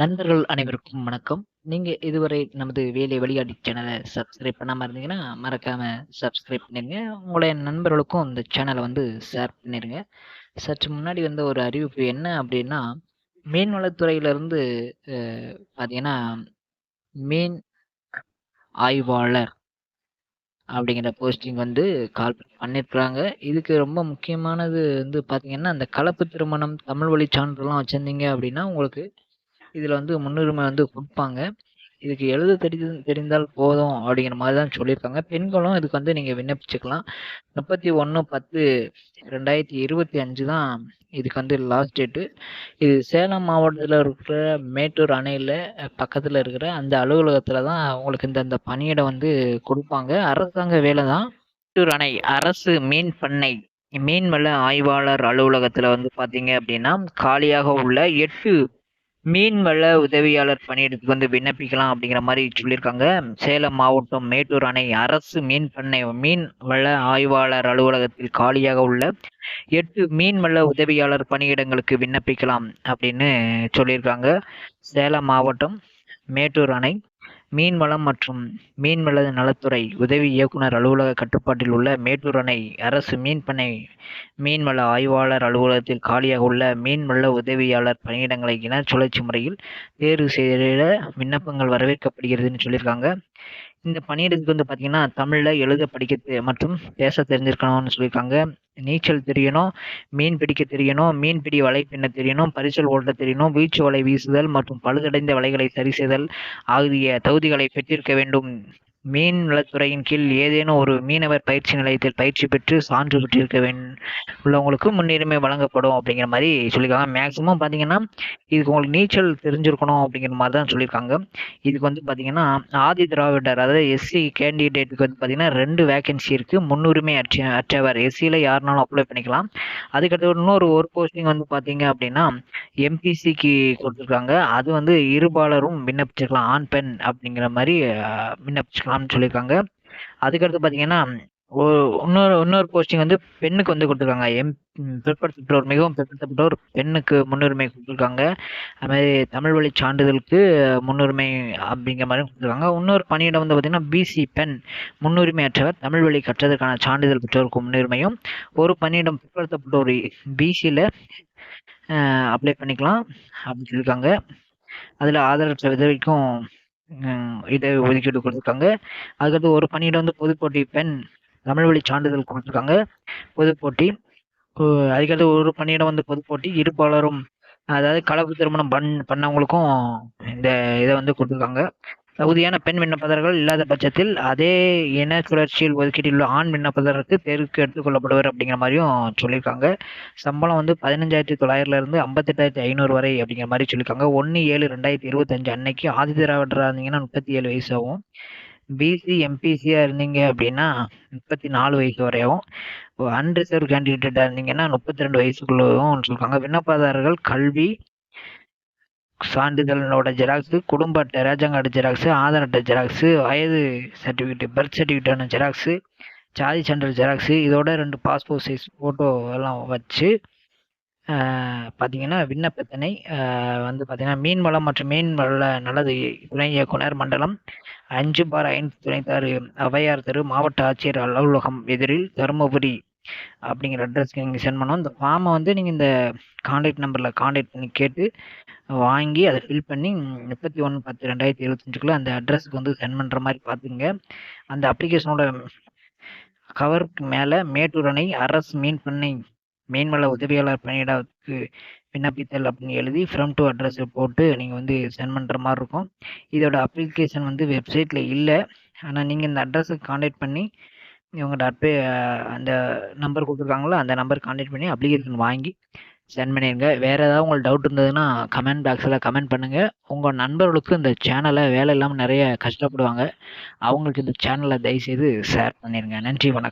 நண்பர்கள் அனைவருக்கும் வணக்கம். நீங்க இதுவரை நமது வேலை வெளியாடி சேனலை சப்ஸ்கிரைப் பண்ணாம இருந்தீங்கன்னா, மறக்காம சப்ஸ்கிரைப் பண்ணிருங்க. உங்களுடைய நண்பர்களுக்கும் இந்த சேனலை வந்து ஷேர் பண்ணிருங்க. சற்று முன்னாடி வந்த ஒரு அறிவிப்பு என்ன அப்படின்னா மீன்வளத்துறையிலிருந்து பார்த்தீங்கன்னா, மீன் ஆய்வாளர் அப்படிங்கிற போஸ்டிங் வந்து கால் பண்ணியிருக்கிறாங்க. இதுக்கு ரொம்ப முக்கியமானது வந்து பார்த்தீங்கன்னா, அந்த கலப்பு திருமணம், தமிழ் வழி சான்றுலாம் வச்சுருந்தீங்க அப்படின்னா உங்களுக்கு இதில் வந்து முன்னுரிமை வந்து கொடுப்பாங்க இதுக்கு எழுத தெரிது தெரிந்தால் போதும் அப்படிங்கிற மாதிரி தான் சொல்லியிருக்காங்க. பெண்களும் இதுக்கு வந்து நீங்கள் விண்ணப்பிச்சுக்கலாம். 31/10/2025 தான் இதுக்கு வந்து லாஸ்ட் டேட்டு. இது சேலம் மாவட்டத்தில் இருக்கிற மேட்டூர் அணையில் பக்கத்தில் இருக்கிற அந்த அலுவலகத்தில் தான் உங்களுக்கு இந்த இந்த பணியிடம் வந்து கொடுப்பாங்க அரசாங்க வேலை தான். மேட்டூர் அணை அரசு மீன் பண்ணை மீன்வள ஆய்வாளர் அலுவலகத்தில் வந்து பார்த்தீங்க அப்படின்னா காலியாக உள்ள எட்டு மீன்வள உதவியாளர் பணியிடத்துக்கு வந்து விண்ணப்பிக்கலாம் அப்படிங்கிற மாதிரி சொல்லியிருக்காங்க. சேலம் மாவட்டம் மேட்டூர் அணை அரசு மீன் பண்ணை மீன் வள ஆய்வாளர் அலுவலகத்தில் காலியாக உள்ள 8 மீன்வள உதவியாளர் பணியிடங்களுக்கு விண்ணப்பிக்கலாம் அப்படின்னு சொல்லியிருக்காங்க. சேலம் மாவட்டம் மேட்டூர் அணை மீன்வளம் மற்றும் மீன்வள நலத்துறை உதவி இயக்குனர் அலுவலக கட்டுப்பாட்டில் உள்ள மேட்டூர் அணை அரசு மீன்பண்ணை மீன்வள ஆய்வாளர் அலுவலகத்தில் காலியாக உள்ள மீன்வள உதவியாளர் பணியிடங்களை இன சுழற்சி முறையில் தேர்வு செய்த விண்ணப்பங்கள் வரவேற்கப்படுகிறதுன்னு சொல்லியிருக்காங்க. இந்த பணியிடத்துக்கு வந்து பார்த்தீங்கன்னா, தமிழில் எழுத, படிக்க மற்றும் பேச தெரிஞ்சிருக்கணும்னு சொல்லியிருக்காங்க. நீச்சல் தெரியணும், மீன் பிடிக்க தெரியணும், மீன்பிடி வலை பின்ன தெரியணும், பரிசல் ஓட்ட தெரியணும், வீச்சு வலை வீசுதல் மற்றும் பழுதடைந்த வலைகளை சரி செய்தல் ஆகிய தகுதிகளை பெற்றிருக்க வேண்டும். மீன்வளத்துறையின் கீழ் ஏதேனும் ஒரு மீனவர் பயிற்சி நிலையத்தில் பயிற்சி பெற்று சான்று பெற்றிருக்க வேண் உள்ளவங்களுக்கு முன்னுரிமை வழங்கப்படும் அப்படிங்கிற மாதிரி சொல்லியிருக்காங்க. மேக்ஸிமம் பார்த்தீங்கன்னா, இதுக்கு உங்களுக்கு நீச்சல் தெரிஞ்சிருக்கணும் அப்படிங்கிற மாதிரி தான் சொல்லியிருக்காங்க. இதுக்கு வந்து பார்த்தீங்கன்னா, ஆதி திராவிடர் அதாவது எஸ்சி கேண்டிடேட்டுக்கு வந்து பார்த்தீங்கன்னா, ரெண்டு வேக்கன்சி இருக்கு. முன்னுரிமை அற்ற அற்றவர் எஸ்சியில் யாருனாலும் அப்ளை பண்ணிக்கலாம். அதுக்கடுத்து இன்னொரு ஒரு போஸ்டிங் வந்து பார்த்தீங்க அப்படின்னா, எம்பிசிக்கு கொடுத்துருக்காங்க அது வந்து இருபாலரும் விண்ணப்பிச்சிருக்கலாம் ஆண், பெண் அப்படிங்கிற மாதிரி விண்ணப்பிச்சிருக்கலாம் விண்ணப்பிச்சுக்கலாம்னு சொல்லியிருக்காங்க. அதுக்கடுத்து பார்த்தீங்கன்னா, ஒ இன்னொரு இன்னொரு போஸ்டிங் வந்து பெண்ணுக்கு வந்து கொடுத்துருக்காங்க எம் பிற்படுத்தப்பட்டோர் மிகவும் பிற்படுத்தப்பட்டோர் பெண்ணுக்கு முன்னுரிமை கொடுத்துருக்காங்க அதுமாதிரி தமிழ் வழி சான்றிதழுக்கு முன்னுரிமை அப்படிங்கிற மாதிரி கொடுத்துருக்காங்க இன்னொரு பணியிடம் வந்து பார்த்தீங்கன்னா, பிசி பெண் முன்னுரிமை அற்றவர் தமிழ் வழி கற்றதற்கான சான்றிதழ் பெற்றோருக்கு முன்னுரிமையும், ஒரு பணியிடம் பிற்படுத்தப்பட்டோர் பிசியில் அப்ளை பண்ணிக்கலாம் அப்படின்னு சொல்லியிருக்காங்க. அதில் ஆதரவற்ற விதவைக்கும் இதை ஒதுக்கீடு கொடுத்துருக்காங்க. அதுக்கடுத்து ஒரு பணியிடம் வந்து பொதுப்போட்டி பெண் தமிழ் வழி சான்றிதழ் கொடுத்துருக்காங்க. பொதுப்போட்டி அதுக்கடுத்து ஒரு பணியிடம் வந்து பொதுப்போட்டி இருப்பாளரும் அதாவது கலப்பு திருமணம் பண் பண்ணவங்களுக்கும் இந்த இதை வந்து கொடுத்துருக்காங்க. தகுதியான பெண் விண்ணப்பதாரர்கள் இல்லாத பட்சத்தில் அதே இன சுழற்சியில் ஒதுக்கீட்டில் உள்ள ஆண் விண்ணப்பதாரருக்கு தேர்வுக்கு எடுத்துக்கொள்ளப்படுவர் அப்படிங்கிற மாதிரியும் சொல்லியிருக்காங்க. சம்பளம் வந்து பதினஞ்சாயிரத்தி தொள்ளாயிரத்துலேருந்து ஐம்பத்தெட்டாயிரத்தி ஐநூறு வரை அப்படிங்கிற மாதிரி சொல்லியிருக்காங்க. 1/7/2025 அன்னைக்கு ஆதி திராவிடராக இருந்தீங்கன்னா 37 வயசு ஆகும். பிசி, எம்பிசியாக இருந்தீங்க அப்படின்னா 34 வயசு வரையும் அன்ரிசர்வ் கேண்டிடேட்டாக இருந்தீங்கன்னா இருந்தீங்கன்னா 32 வயசுக்குள்ளவும் சொல்லியிருக்காங்க. விண்ணப்பதாரர்கள் கல்வி சான்றிதழோட ஜெராக்ஸு, குடும்ப அட்டை, ரேஷன் கார்டு ஜெராக்ஸு, ஆதார் அட்டை ஜெராக்ஸு, வயது சர்டிஃபிகேட்டு பர்த் சர்டிஃபிகேட்டான ஜெராக்ஸு, ஜாதி சான்றிதழ் ஜெராக்ஸு இதோட ரெண்டு பாஸ்போர்ட் சைஸ் ஃபோட்டோ எல்லாம் வச்சு பார்த்தீங்கன்னா, விண்ணப்பத்தினை வந்து பார்த்தீங்கன்னா, மீன்வளம் மற்றும் மீன்வள நலது துணை இயக்குனர் மண்டலம் 5/5 துணைத்தாறு அவையார் தெரு, மாவட்ட ஆட்சியர் அலுவலகம் எதிரில் தருமபுரி அப்படிங்கிற அட்ரஸ்க்கு நீங்கள் சென்ட் பண்ணோம் இந்த ஃபார்மை வந்து நீங்கள் இந்த கான்டாக்ட் நம்பரில் கான்டாக்ட் பண்ணி கேட்டு வாங்கி அதை ஃபில் பண்ணி 31/10/2025க்குள்ள அந்த அட்ரஸ்க்கு வந்து சென்ட் பண்ணுற மாதிரி பார்த்துங்க அந்த அப்ளிகேஷனோட கவருக்கு மேலே மேட்டூர் அணை அரசு மீன் பண்ணை மீன்வள உதவியாளர் பணியிடத்துக்கு விண்ணப்பித்தல் அப்படின்னு எழுதி ஃப்ரம் டூ அட்ரஸ் போட்டு நீங்கள் வந்து சென்ட் பண்ணுற மாதிரி இருக்கும். இதோட அப்ளிகேஷன் வந்து வெப்சைட்டில் இல்லை. ஆனால் நீங்கள் இந்த அட்ரஸுக்கு கான்டாக்ட் பண்ணி இவங்க டாட் பே அந்த நம்பர் கொடுத்துருக்காங்களோ அந்த நம்பர் கான்டாக்ட் பண்ணி அப்ளிகேஷன் வாங்கி சென்ட் பண்ணிருங்க. வேறு ஏதாவது உங்களுக்கு டவுட் இருந்ததுன்னா கமெண்ட் பாக்ஸில் கமெண்ட் பண்ணுங்கள் உங்கள் நண்பர்களுக்கு இந்த சேனலை வேலை இல்லாமல் நிறைய கஷ்டப்படுவாங்க. அவங்களுக்கு இந்த சேனலை தயவுசெய்து ஷேர் பண்ணிருங்க. நன்றி, வணக்கம்.